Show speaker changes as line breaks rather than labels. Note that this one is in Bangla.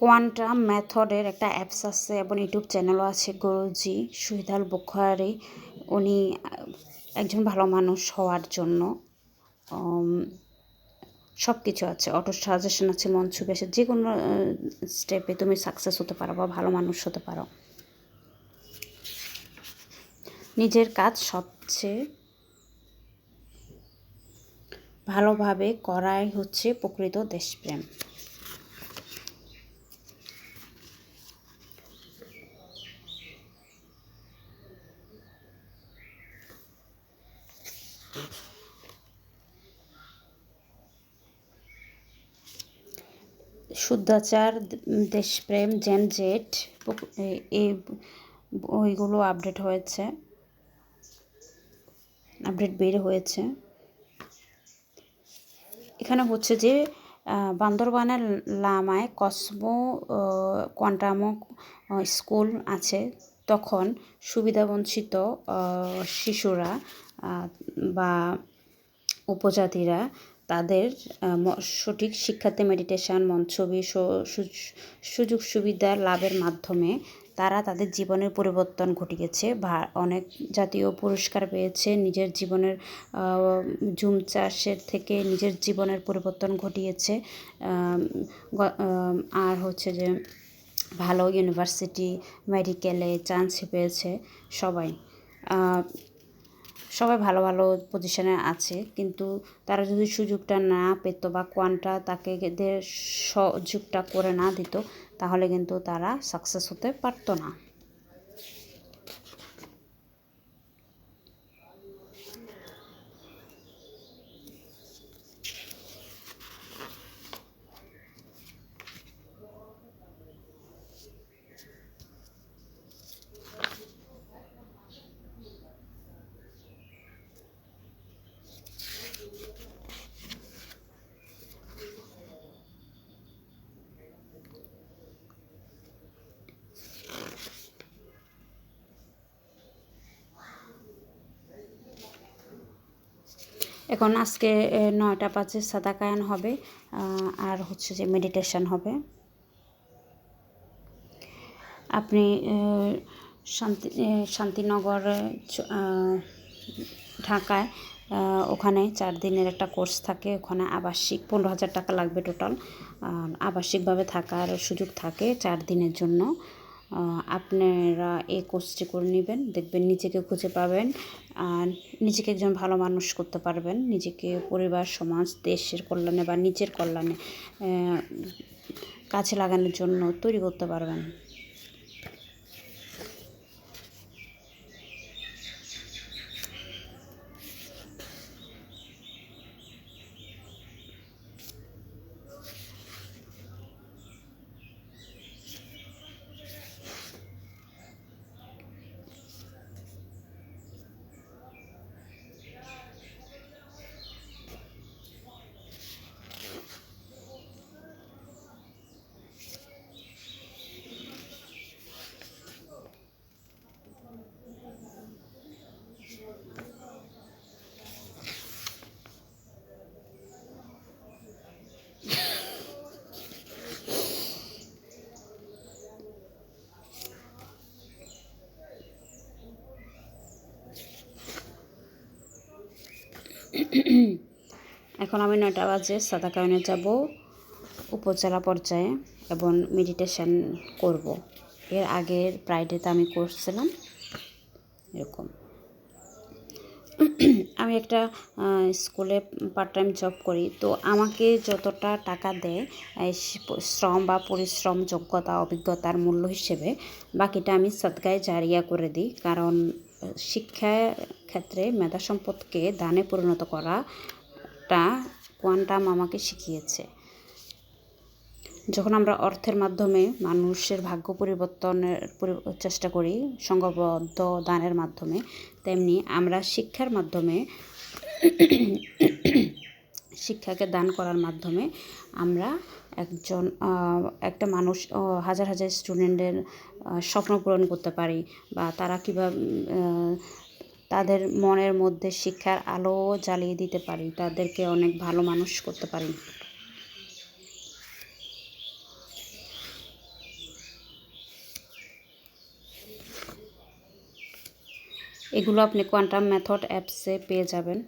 কোয়ান্টাম মেথডের একটা অ্যাপস আছে, এবং ইউটিউব চ্যানেলও আছে গুরুজি সুহিদাল বুখারি। উনি একজন ভালো মানুষ হওয়ার জন্য সব কিছু আছে অটো সাজেশন আছে ছবি আছে যে কোনো স্টেপে তুমি সাকসেস হতে পারো বা ভালো মানুষ হতে পারো। নিজের কাজ সবচেয়ে ভালোভাবে করাই হচ্ছে প্রকৃত দেশপ্রেম। শুদ্ধাচার দেশপ্রেম জেন জেট এই বইগুলো আপডেট হয়েছে। আপডেট বের হয়েছে। এখানে হচ্ছে যে বান্দরবানের লামায় কসমো কোয়ান্টামো স্কুল আছে। তখন সুবিধাবঞ্চিত শিশুরা বা উপজাতিরা তাদের সঠিক শিক্ষাতে মেডিটেশান মঞ্চবি সুযোগ সুবিধা লাভের মাধ্যমে তারা তাদের জীবনের পরিবর্তন ঘটিয়েছে বা অনেক জাতীয় পুরস্কার পেয়েছে। নিজের জীবনের জুম চাষের থেকে নিজের জীবনের পরিবর্তন ঘটিয়েছে আর হচ্ছে যে ভালো ইউনিভার্সিটি মেডিকেলে চান্স পেয়েছে সবাই। সবাই ভালো ভালো পজিশনে আছে। কিন্তু তারা যদি সুযোগটা না পেত বা কোয়ানটা তাকে সুযোগটা করে না দিত, তাহলে কিন্তু তারা সাকসেস হতে পারতো না। এখন আজকে নয়টা পাঁচে সাদা কায়ান হবে আর হচ্ছে যে মেডিটেশন হবে। আপনি শান্তি শান্তিনগর ঢাকায় ওখানে চার দিনের একটা কোর্স থাকে, ওখানে আবাসিক, পনেরো হাজার টাকা লাগবে টোটাল আবাসিকভাবে থাকার সুযোগ থাকে চার দিনের জন্য। আপনারা এই কোর্সটি করে নেবেন, দেখবেন নিজেকে খুঁজে পাবেন আর নিজেকে একজন ভালো মানুষ করতে পারবেন। নিজেকে পরিবার, সমাজ, দেশের কল্যাণে বা নিজের কল্যাণে কাছে লাগানোর জন্য তৈরি করতে পারবেন। এখন আমি নয়টা বাজে সাদা কায়নে যাব উপজেলা পর্যায়ে এবং মেডিটেশন করব। এর আগের প্রাইডেতে আমি করছিলাম, এরকম। আমি একটা স্কুলে পার্ট টাইম জব করি, তো আমাকে যতটা টাকা দেয় শ্রম বা পরিশ্রম যোগ্যতা, অভিজ্ঞতার মূল্য হিসেবে, বাকিটা আমি সদগায় জারিয়া করে দিই, কারণ শিক্ষা ক্ষেত্রে মেধা সম্পদকে দানে পরিণত করাটা কোয়ান্টাম আমাকে শিখিয়েছে। যখন আমরা অর্থের মাধ্যমে মানুষের ভাগ্য পরিবর্তনের চেষ্টা করি, সংঘবদ্ধ দানের মাধ্যমে, তেমনি আমরা শিক্ষার মাধ্যমে শিক্ষাকে দান করার মাধ্যমে আমরা একজন একটা মানুষ হাজার হাজার স্টুডেন্টের স্বপ্ন পূরণ করতে পারি বা তারা কীভাবে তাদের মনের মধ্যে শিক্ষার আলো জ্বালিয়ে দিতে পারি, তাদেরকে অনেক ভালো মানুষ করতে পারি। এগুলো আপনি কোয়ান্টাম মেথড অ্যাপসে পেয়ে যাবেন।